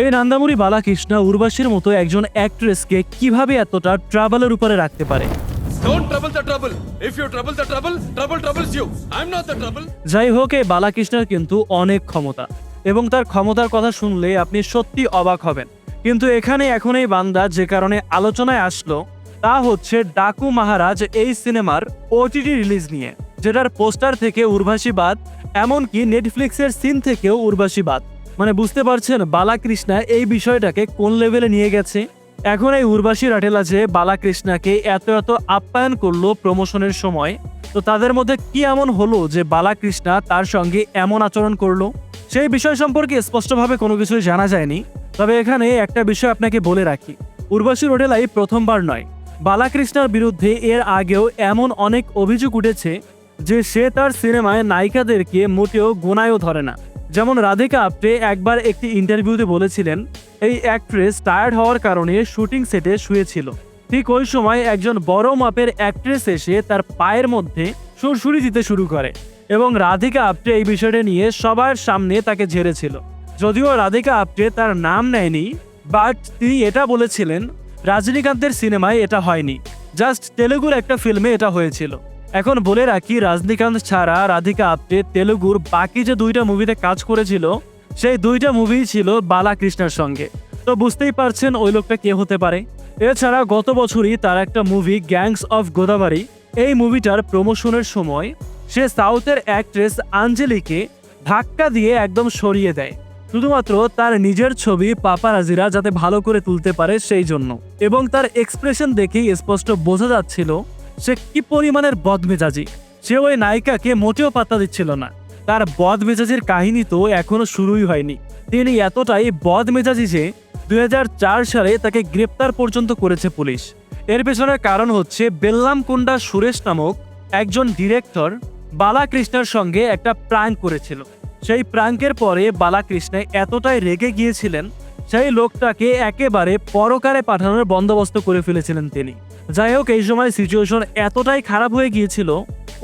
এই নান্দামুরি বালাকৃষ্ণা উর্বাশীর মতো একজন অ্যাক্ট্রেসকে কীভাবে এতটা ট্রাভেলের উপরে রাখতে পারে. যাই হোক এই বালাকৃষ্ণার কিন্তু অনেক ক্ষমতা। এবং তার ক্ষমতার কথা শুনলে আপনি সত্যি অবাক হবেন। কিন্তু এখানে এখন এই বান্দা যে কারণে আলোচনায় আসলো তা হচ্ছে ডাকু মহারাজ এই সিনেমার ওটিটি রিলিজ নিয়ে যেটার পোস্টার থেকে উর্বাসী বাদ এমনকি নেটফ্লিক্সের সিন থেকেও উর্বাসী বাদ। মানে বুঝতে পারছেন, বালাকৃষ্ণা এই বিষয়টাকে কোন লেভেলে নিয়ে গেছে? এখন এই উর্বাসী রাটেলা যে বালাকৃষ্ণাকে এত এত আপ্যায়ন করল প্রমোশনের সময়, তো তাদের মধ্যে কি এমন হলো যে বালাকৃষ্ণা তার সঙ্গে এমন আচরণ করল? সেই বিষয় সম্পর্কে স্পষ্টভাবে কোনো কিছুই জানা যায়নি। তবে এখানে একটা বিষয় আপনাকে বলে রাখি উর্বাসী রোডেলাই প্রথমবার নয়। বালাকৃষ্ণার বিরুদ্ধে এর আগেও এমন অনেক অভিযোগ উঠেছে যে সে তার সিনেমায় নায়িকাদেরকে মোটেও গোনায়ও ধরে না। যেমন রাধিকা আপ্টে একবার একটি ইন্টারভিউতে বলেছিলেন, এই অ্যাক্ট্রেস টায়ার্ড হওয়ার কারণে শুটিং সেটে শুয়েছিল। ঠিক ওই সময় একজন বড় মাপের অ্যাক্ট্রেস এসে তার পায়ের মধ্যে সুরসুরি দিতে শুরু করে এবং রাধিকা আপ্টে এই বিষয়টা নিয়ে সবার সামনে তাকে ঝেড়েছিল। যদিও রাধিকা আপ্টে তার নাম নেয়নি বাট তিনি এটা বলেছিলেন, রজনীকান্তের সিনেমায় এটা হয়নি জাস্ট তেলেগুর একটা ফিল্মে এটা হয়েছিল। এখন বলে রাখি, রজনীকান্ত ছাড়া রাধিকা আপ্টে তেলেগুর বাকি যে দুইটা মুভিতে কাজ করেছিল, সেই দুইটা মুভি ছিল বালাকৃষ্ণার সঙ্গে। তো বুঝতেই পারছেন ওই লোকটা কে হতে পারে। এছাড়া গত বছরই তার একটা মুভি গ্যাংস অফ গোদাবারি এই মুভিটার প্রমোশনের সময় সে সাউথের অ্যাক্ট্রেস আঞ্জলিকে ধাক্কা দিয়ে একদম সরিয়ে দেয়। শুধুমাত্র তার নিজের ছবি পাপারাজিরা যাতে ভালো করে তুলতে পারে সেই জন্য। এবং তার এক্সপ্রেশন দেখেই স্পষ্ট বোঝা যাচ্ছিল সে কি পরিমাণের বদমেজাজি? সে ওই নায়িকাকে মোটেও পাত্তা দিচ্ছিল না। তার বদমেজাজির কাহিনী তো এখনও শুরুই হয়নি। তিনি এতটাই বদমেজাজি যে দু হাজার চার সালে তাকে গ্রেপ্তার পর্যন্ত করেছে পুলিশ। এর পেছনের কারণ হচ্ছে বেল্লামকুন্ডা সুরেশ নামক একজন ডিরেক্টর বালাকৃষ্ণার সঙ্গে একটা প্রাঙ্ক করেছিল। সেই প্রাঙ্কের পরে বালাকৃষ্ণা এতটাই রেগে গিয়েছিলেন, সেই লোকটাকে একেবারে পরকারে পাঠানোর বন্দোবস্ত করে ফেলেছিলেন তিনি। যাই হোক, এই সময় সিচুয়েশন এতটাই খারাপ হয়ে গিয়েছিল,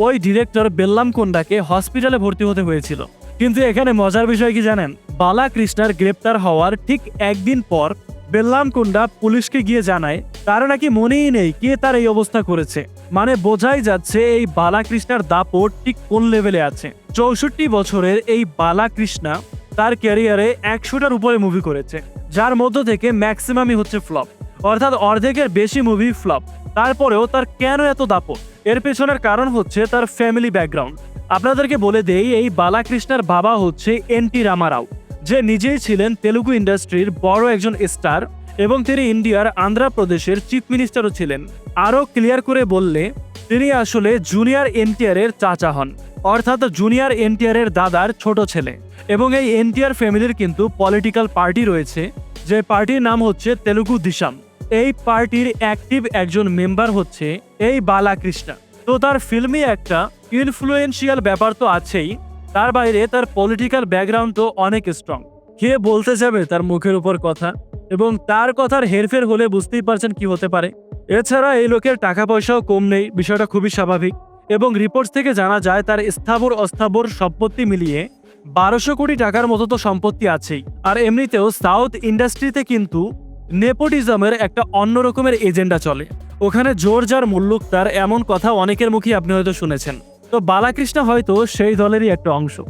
ওই ডিরেক্টর বেল্লামকোন্ডাকে হসপিটালে ভর্তি হতে হয়েছিল। কিন্তু এখানে মজার বিষয় কি জানেন? বালাকৃষ্ণার গ্রেপ্তার হওয়ার ঠিক একদিন পর বেল্লামকুন্ডা পুলিশকে গিয়ে জানায়, তার নাকি মনেই নেই কে তার এই অবস্থা করেছে। মানে বোঝাই যাচ্ছে এই বালাকৃষ্ণার দাপট ঠিক কোন লেভেলে আছে। চৌষট্টি বছরের এই বালাকৃষ্ণা তার ক্যারিয়ারে একশোটার উপরে মুভি করেছে, যার মধ্য থেকে ম্যাক্সিমামই হচ্ছে ফ্লপ অর্থাৎ অর্ধেকের বেশি মুভি ফ্লপ তারপরেও তার কেন এত দাপট? এর পেছনের কারণ হচ্ছে তার ফ্যামিলি ব্যাকগ্রাউন্ড আপনাদেরকে বলে দেই, এই বালাকৃষ্ণার বাবা হচ্ছে এন টি রামারাও, যে নিজেই ছিলেন তেলুগু ইন্ডাস্ট্রির বড় একজন স্টার এবং তিনি ইন্ডিয়ার আন্ধ্রপ্রদেশের চিফ মিনিস্টারও ছিলেন। আরও ক্লিয়ার করে বললে, তিনি আসলে জুনিয়র এনটিআর এর চাচা হন, অর্থাৎ জুনিয়র এনটিআর এর দাদার ছোট ছেলে। এবং এই এনটিআর ফ্যামিলির কিন্তু পলিটিক্যাল পার্টি রয়েছে, যে পার্টির নাম হচ্ছে তেলুগু দিশাম। এই পার্টির অ্যাক্টিভ একজন মেম্বার হচ্ছে এই বালাকৃষ্ণা। তো তার ফিল্মে একটা ইনফ্লুয়েন্সিয়াল ব্যাপার তো আছেই, তার বাইরে তার পলিটিক্যাল ব্যাকগ্রাউন্ড তো অনেক স্ট্রং কে বলতে যাবে তার মুখের উপর কথা? এবং তার কথার হেরফের হলে বুঝতেই পারছেন কি হতে পারে। এছাড়া এই লোকের টাকা পয়সাও কম নেই, বিষয়টা খুবই স্বাভাবিক। এবং রিপোর্টস থেকে জানা যায় তার স্থাবর অস্থাবর সম্পত্তি মিলিয়ে বারোশো কোটি টাকার মতো তো সম্পত্তি আছেই। আর এমনিতেও সাউথ ইন্ডাস্ট্রিতে কিন্তু নেপোটিজমের একটা অন্য রকমের এজেন্ডা চলে। ওখানে জোর যার মুল্লুক, তার এমন কথা অনেকের মুখে আপনি হয়তো শুনেছেন। তো বালাকৃষ্ণ হয়তো সেই দলেরই একটা অংশ।